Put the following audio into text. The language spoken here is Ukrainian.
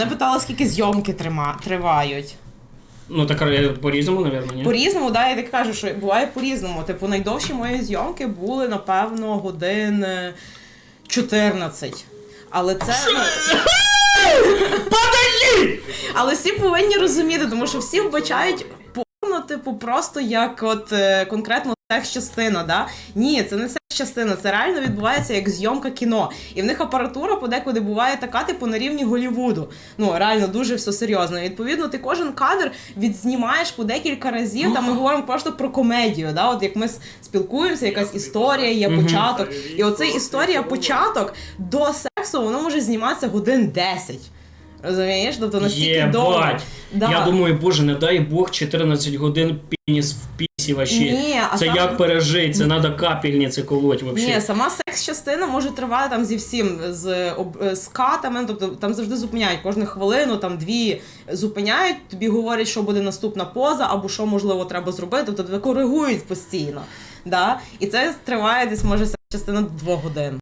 Мене питала, скільки зйомки трима, тривають. Ну так е, по-різному, напевно, ні? По-різному, да, я так кажу, що буває по-різному. Типу, найдовші мої зйомки були, напевно, годин е, 14. Але це. Але всі повинні розуміти, тому що всі вбачають порно, типу, просто як от е, конкретно секс-частина, да? Ні, це не секс-частина, це реально відбувається як зйомка кіно. І в них апаратура подекуди буває така, типу, на рівні Голівуду. Ну, реально дуже все серйозно. І, відповідно, ти кожен кадр відзнімаєш по декілька разів. Там ми говоримо просто про комедію. Да? От як ми спілкуємося, якась історія, є початок. І оцей історія, початок до сексу, воно може зніматися годин 10. Розумієш? Тобто настільки довго. Да. Я думаю, боже, не дай Бог 14 годин пеніс в пісі вообще. Ні, а це сам- як пережити, це треба капельниці колоть вообще. Ні, сама секс-частина може тривати там зі всім, з, об- з катами, тобто там завжди зупиняють кожну хвилину, там дві зупиняють, тобі говорять, що буде наступна поза, або що можливо треба зробити, тобто тебе коригують постійно. Да? І це триває десь може секс-частина до двох годин.